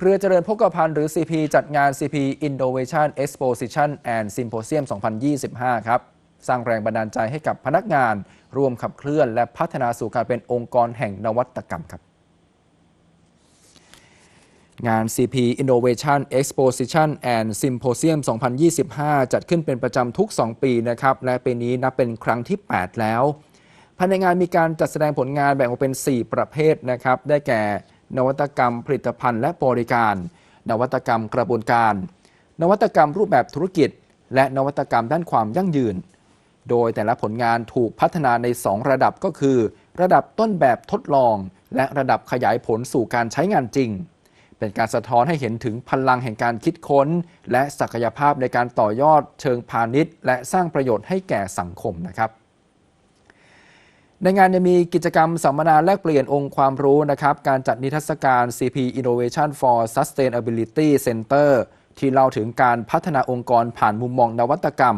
เครือเจริญพกพันธ์หรือ CP จัดงาน CP Innovation Exposition and Symposium 2025 ครับ สร้างแรงบันดาลใจให้กับพนักงาน ร่วมขับเคลื่อนและพัฒนาสู่การเป็นองค์กรแห่งนวัตกรรมครับงาน CP Innovation Exposition and Symposium 2025 จัดขึ้นเป็นประจำทุก 2 ปีนะครับ และปีนี้นับเป็นครั้งที่ 8 แล้ว ภายในงานมีการจัดแสดงผลงานแบ่งออกเป็น 4 ประเภทนะครับ ได้แก่ นวัตกรรมผลิตภัณฑ์และบริการ นวัตกรรมกระบวนการ นวัตกรรมรูปแบบธุรกิจ และนวัตกรรมด้านความยั่งยืน โดยแต่ละผลงานถูกพัฒนาใน 2 ระดับก็คือ ระดับต้นแบบทดลอง และระดับขยายผลสู่การใช้งานจริง เป็นการสะท้อนให้เห็นถึงพลังแห่งการคิดค้น และศักยภาพในการต่อยอดเชิงพาณิชย์ และสร้างประโยชน์ให้แก่สังคมนะครับ ในงานยังมีกิจกรรมสัมมนาแลกเปลี่ยนองค์ความรู้นะครับ การจัดนิทรรศการ CP Innovation for Sustainability Center ที่เล่าถึงการพัฒนาองค์กรผ่านมุมมองนวัตกรรม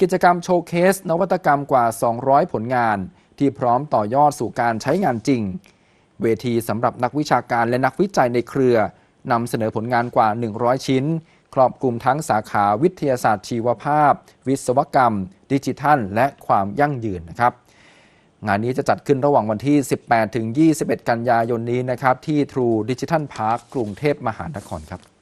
กิจกรรมโชว์เคส นวัตกรรมกว่า 200 ผลงาน ที่พร้อมต่อยอดสู่การใช้งานจริง เวทีสำหรับนักวิชาการและนักวิจัยในเครือนำเสนอผลงานกว่า 100 ชิ้น ครอบคลุมทั้งสาขาวิทยาศาสตร์ชีวภาพ วิศวกรรม ดิจิทัล และความยั่งยืนนะครับ งานนี้จะจัดขึ้นระหว่างวันที่ 18 ถึง 21 กันยายนนี้นะครับ ที่ True Digital Park กรุงเทพมหานครครับ